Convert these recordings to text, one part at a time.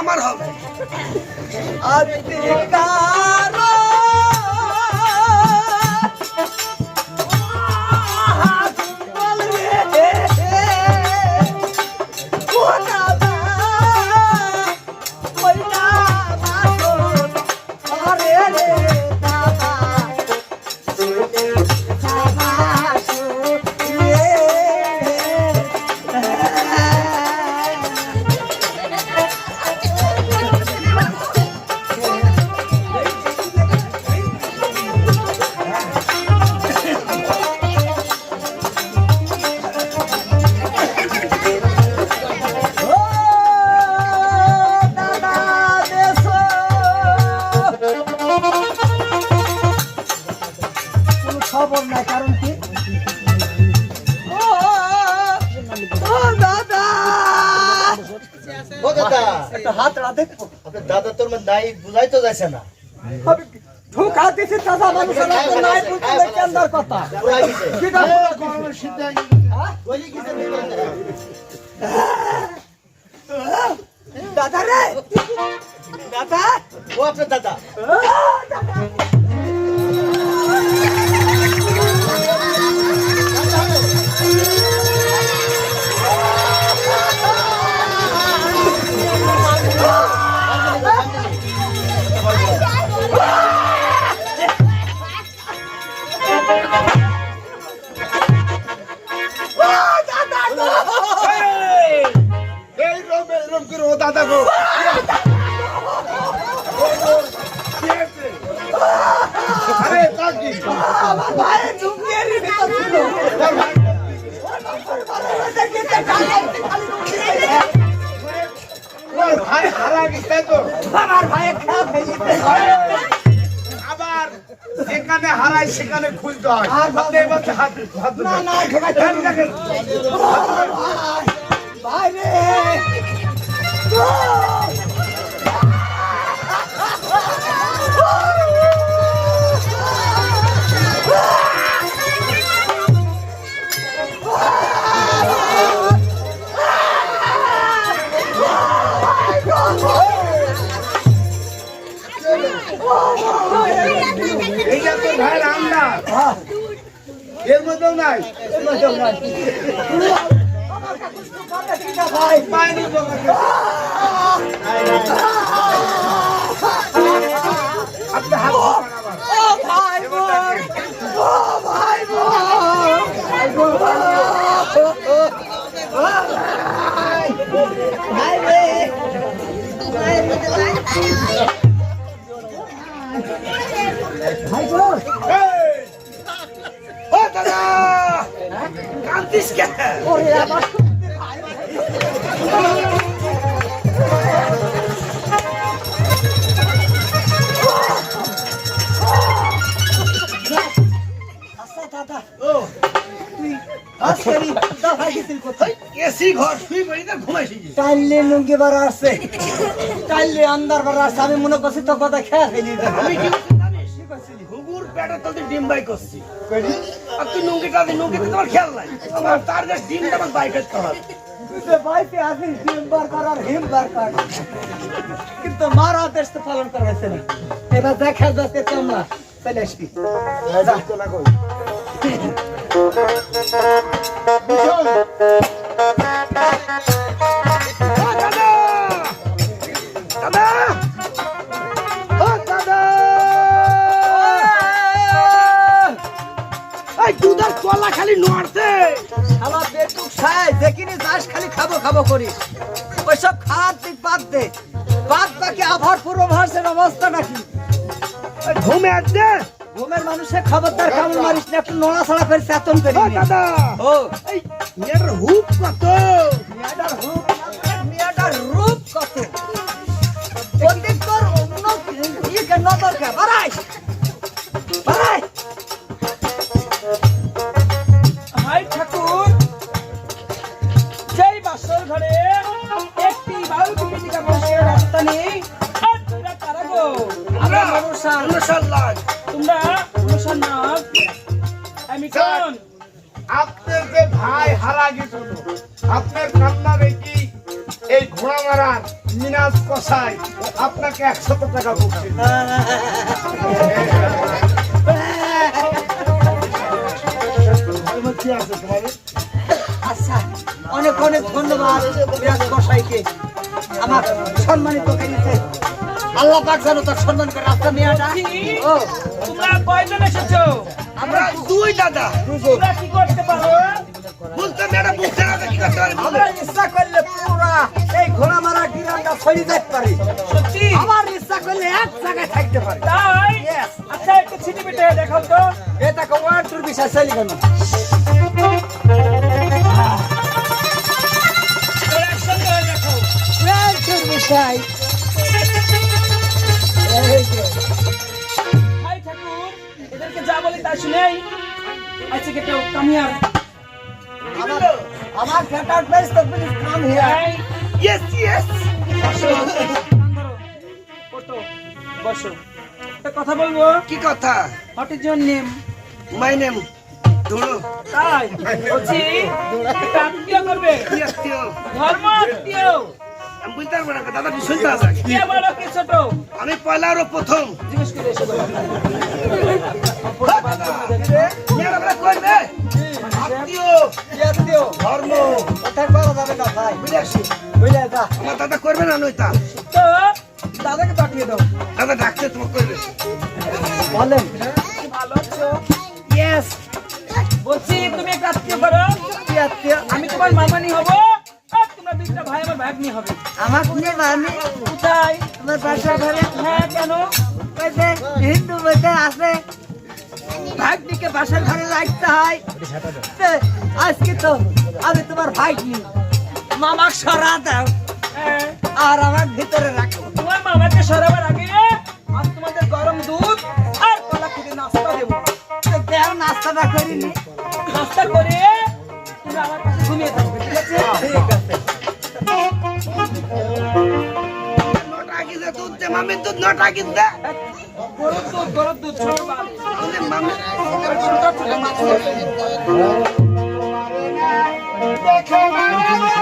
আমার হবে। নাই কারণ কি? ও দাদা! একটা হাত রাধে। দাদা তোর নাই বুঝাই তো যাচ্ছে না ঢুকা দিছে চাচা মানুষের নাই বুঝতে কেন্দ্র কথা? ভিতরে দাদা? রে! দাদা? ও আপনার দাদা। আমার আবার যেখানে হারাই সেখানে খুলতে হয়। না না এর মধ্যেও নাই ভাই পায়নি আপনি হাত ভাই ভাই ভাই ভাই। ভাই দাদা কান্দিস আচ্ছা? টাইলে লুঙ্গি বার আসছে। টাইলে আন্দার বার আসছে। আমি মনে করছি তো কথা খেয়া ফেলি আমি কি করছি জানিস? ঘুঘুর পেটে তোদের ডিম বাই করছি। আর তুই নুঙ্গিটা দি নুঙ্গিতে তোমার খেয়াল নাই। আমার তার কাছে ডিমটা আমার বাই করতে হবে। বাইতে আসিস ডিম বার কর আর হিম বার কর। কিন্তু মার আদেশ তো পালন করাইছে না। এবার দেখা যাচ্ছে তোমরা চলে আসবি। ও খাব করি। ওইসব খাওয়ার দিক বাদ দে। বাদ বাকি আভার পূর্বাভাসের অবস্থা নাকি? এই ঘুমে ঘুমের মানুষের খবরদার কেমন মারিস না একটু নড়াছড়া করে চেতন করি ও দাদা ও। এই এর হুপ কত? মেয়েটার রূপ তোমরা নাগ আমি কোন আপনার যে ভাই হারা গেছিল আপনার কান্না দেখি এই ঘোড়া মারার মিনাজ কষাই আপনাকে একশত টাকা বলছি আচ্ছা অনেক অনেক ধন্যবাদ বিরাজ কসাইকে। আমার সম্মানিত করেছে আল্লাহ পাক যেন তার সম্মান করে রাস্তা মেয়াটা ও। তোমরা কয়জন এসেছ? আমরা দুই দাদা। তোমরা কি করতে পারো? বুঝতে না কি করতে পারে আমরা ইচ্ছা করলে পুরা এই ঘোড়া মারা গিরানটা ছড়িয়ে যেতে পারি। সত্যি? আমার ইচ্ছা করলে এক জায়গায় থাকতে পারি। তাই. আচ্ছা একটু ছিটি পিটে দেখাও তো। এটা কোয়ার কেন? তোরা ভাই ঠাকুর এদেরকে যা বলি তা শুনেই আচ্ছা কেটে কামিয়ার আমার আমার গেটার প্লেস তো please come here yes yes বসো। বসো। একটা কথা বলব? কি কথা? What is your name my name ধুলো তাই? বলছি আত্মীয় করবে? ধর্ম আত্মীয় আমি বুঝতে পারব না দাদা তুই শুনতে হবে কে বড় কে ছোট? আমি পয়লা আরও প্রথম। জিজ্ঞেস করে এসে বলো। মেয়েরা বলে করবে? আত্মীয় জাতীয় ধর্ম। যাবে না ভাই। বুঝে আসি আমার দাদা করবে না নইতা তো দাদাকে পাঠিয়ে দাও। দাদা ডাকছে তোমাকে করবে। বলেন। ভালো আছো? ইয়েস বলছি তুমি একটা আত্মীয় করো। কি আত্মীয়? আমি তোমার ভাগ্নি হবে। আমার নিয়ে আমি কোথায়? আমার বাসা ঘরে। হ্যাঁ কেন? হিন্দু আছে। ভাগ্নিকে বাসার ঘরে রাখতে হয়। আজকে তো আমি তোমার ভাগ্নি। মামা সরা দাও। হ্যাঁ। আর আমার ভিতরে রাখো। তোমার মামাকে সরাবার আগে আজ তোমাদের গরম দুধ আর কলা খেতে নাস্তা দেবো। দেও নাস্তাটা করিনি। নটা কিনতে? গরম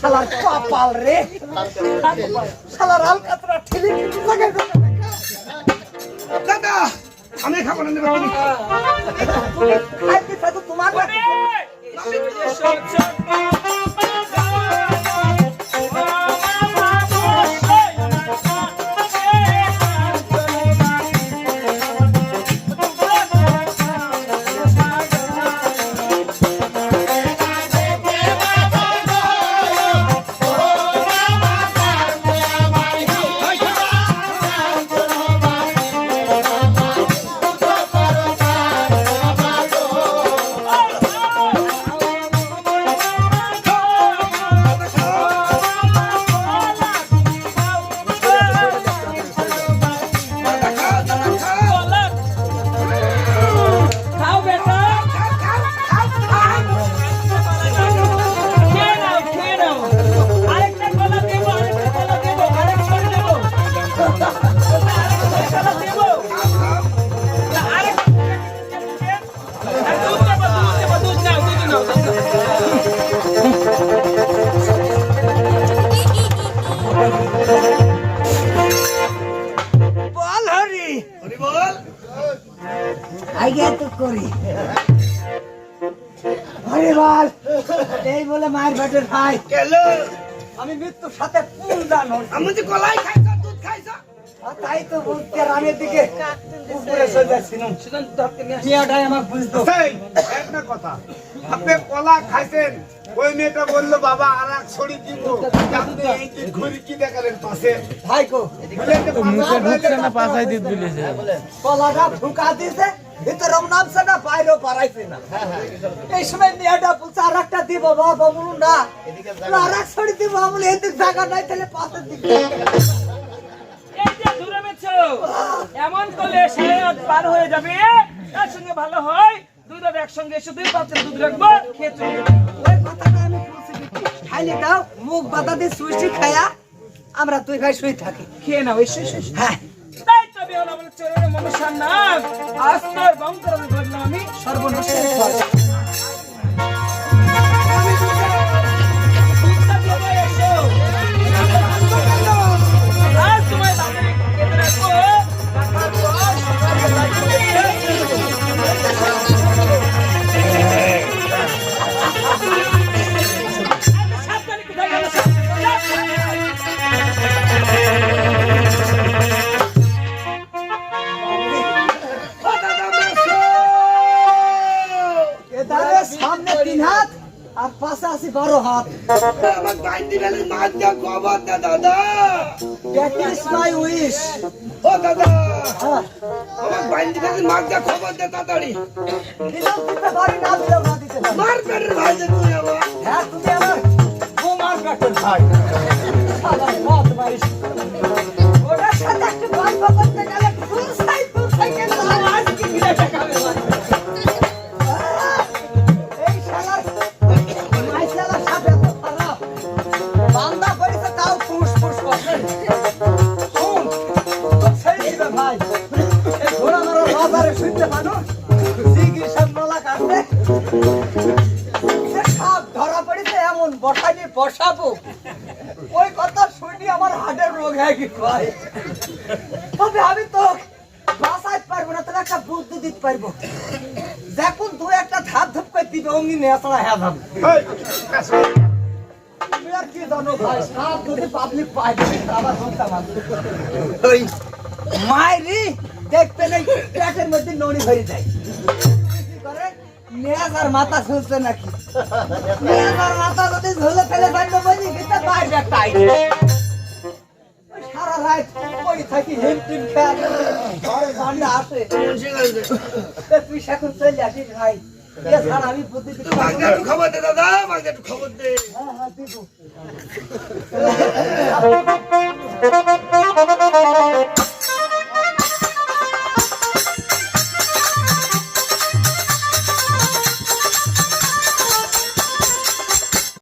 শালার কপাল রে। শালার আলকাতরা ঠেলে লাগাই। দাদা আমি খাব না নেবে আমি থাকো তোমার বলে মায়ের পেটের ভাই কেন? আমি মৃত্যুর সাথে পুল দান হই। আমি যে কলাই খাইছ দুধ খাইছ? তাই তো বলতে রানের দিকে উপরে চলে যাচ্ছিলাম মিয়াটাই আমাকে বুঝতো। একটা কথা। আপনি কলা খাইছেন ওই মেয়েটা বলল বাবা আর এক ছড়ি দিব আপনি এই যে ঘুরি কি দেখালেন পাশে? ভাই কো বলে যে পাশা আপনার বলেন কলাটা ঢুকা দিছে ভিতরে নামছে না বাইরেও পারাইছে না। হ্যাঁ হ্যাঁ এই সময় মেয়েটা বলছে আর একটা দিব বাবা বলুন না। আর এক ছড়ি দিব বলে এদিক জায়গা নাই তাহলে পাশের দিকে এমন করলে সাড়ে পার হয়ে যাবে। তার সঙ্গে ভালো হয় দুই দাদা একসঙ্গে এসে দুই পাত্রে দুধ রাখব খেয়ে চলে। ওই কথাটা আমি বলছি খাইলে দাও মুখ বাতা দিয়ে সুইচি খায়া আমরা তুই ভাই শুয়ে থাকি। খেয়ে নাও এসে। হ্যাঁ। বলে চরণে মনুষ্যার নাম। আমি সর্বনাশ আমার বাইন্দি বেলে মাছ দিয়া খবর দে দাদা দ্যাট ইজ ও দাদা আমার বাইন্দি বেলে মাছ খবর দে তাড়াতাড়ি দিলেও দিতে পারি না মার পেটের ভাই যে আমার হ্যাঁ তুমি আমার বোমার কাটের ভাই ওটার সাথে একটু গল্প করতে গেলে ফুল ভাই। তবে আমি তো বাঁচাইতে পারব না তোর একটা বুদ্ধি দিতে পারব। যখন তুই একটা ধাপ ধুপ করে দিবে অমনি নেশা হ্যাঁ যাবে কি জানো ভাই সাপ যদি পাবলিক পাই আবার শুনতাম ওই। মায়েরি দেখতে নেই পেটের মধ্যে নড়ি ভরে যায়। করে? মাথা ঝুলছে নাকি? নেয়ার মাথা যদি ঝুলে ফেলে পারবে বলি কিন্তু বাইরে সারা ওই থাকি হিম টিম খেয়ে ঘরে ঠান্ডা আসে। তুই এখন চলে আসিস ভাই। আমি বুদ্ধি খবর দে দাদা দিয়া একটু খবর দে। হ্যাঁ হ্যাঁ দিব।